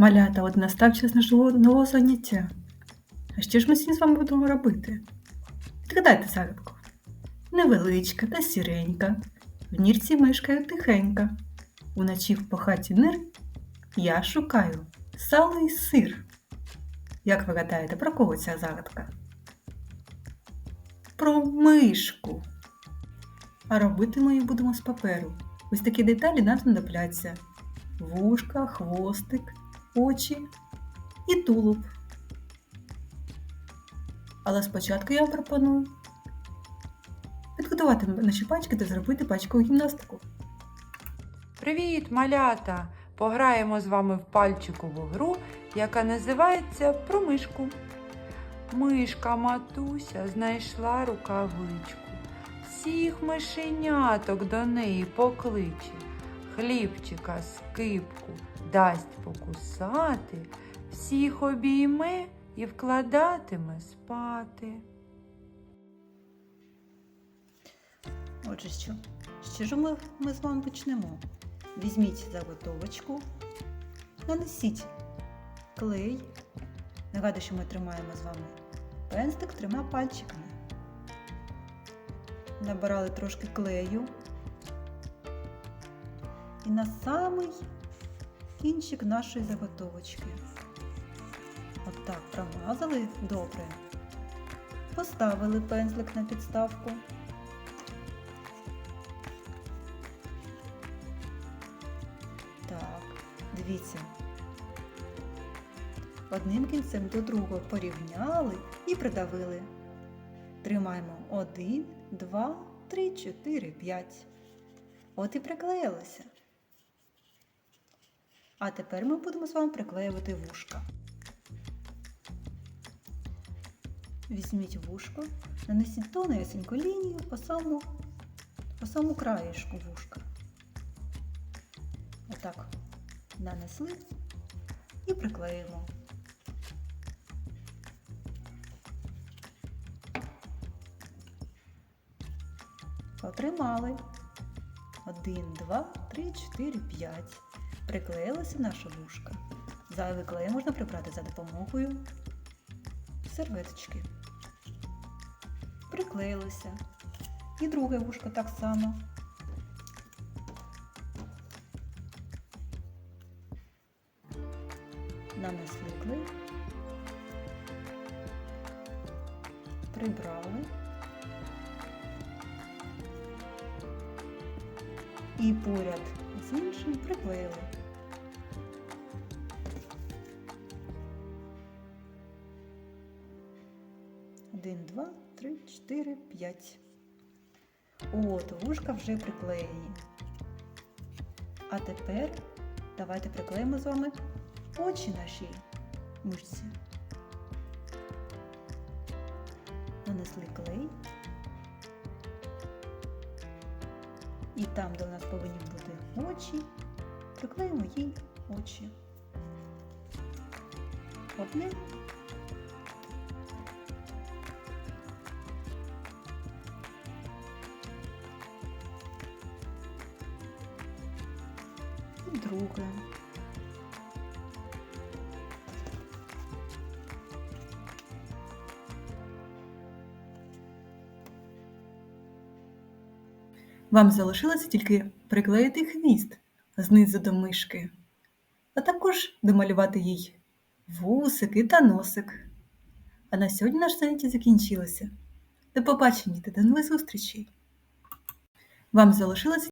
Малята, от настав час нашого нового заняття. А що ж ми сьогодні з вами будемо робити? Відгадайте загадку. Невеличка та сіренька, в нірці мишкаю тихенька. Уночі в похаті нир я шукаю сало і сир. Як ви гадаєте, про кого ця загадка? Про мишку. А робити ми її будемо з паперу. Ось такі деталі нам знадобляться. Вушка, хвостик, очі і тулуб. Але спочатку я вам пропоную підготувати наші пачки та зробити пачкову гімнастику. Привіт, малята! Пограємо з вами в пальчикову гру, яка називається Про мишку. Мишка матуся знайшла рукавичку. Всіх мишеняток до неї покличе. Хлібчика скипку дасть покусати, всіх обійме і вкладатиме спати. Отже, що? Що ж ми, ми з вами почнемо? Візьміть заготовочку, нанесіть клей. Нагадую, що ми тримаємо з вами пензлик трьома пальчиками. Набирали трошки клею. І на самий кінчик нашої заготовочки. Отак промазали добре. Поставили пензлик на підставку. Так, дивіться. Одним кінцем до другого порівняли і придавили. Тримаємо один, два, три, чотири, п'ять. От і приклеїлося. А тепер ми будемо з вами приклеювати вушка. Візьміть вушко, нанесіть тонесеньку лінію по самому, по самому краєшку вушка. Отак нанесли і приклеїмо. Потримали. Один, два, три, чотири, п'ять. Приклеїлася наша вушка. Зайвий клей можна прибрати за допомогою серветочки. Приклеїлося. І друге вушко так само. нанесли клей, прибрали і поряд з іншим приклеїли. Один, два, три, чотири, п'ять. От, вушка вже приклеєні. А тепер давайте приклеїмо з вами очі нашій мишці. Нанесли клей. І там, де у нас повинні бути очі, приклеїмо їй очі. Одне. Друге. Вам залишилося тільки приклеїти хвіст знизу до мишки, а також домалювати їй вусики та носик. А на сьогодні наше заняття закінчилося. До побачення та до нових зустрічей! Вам залишилося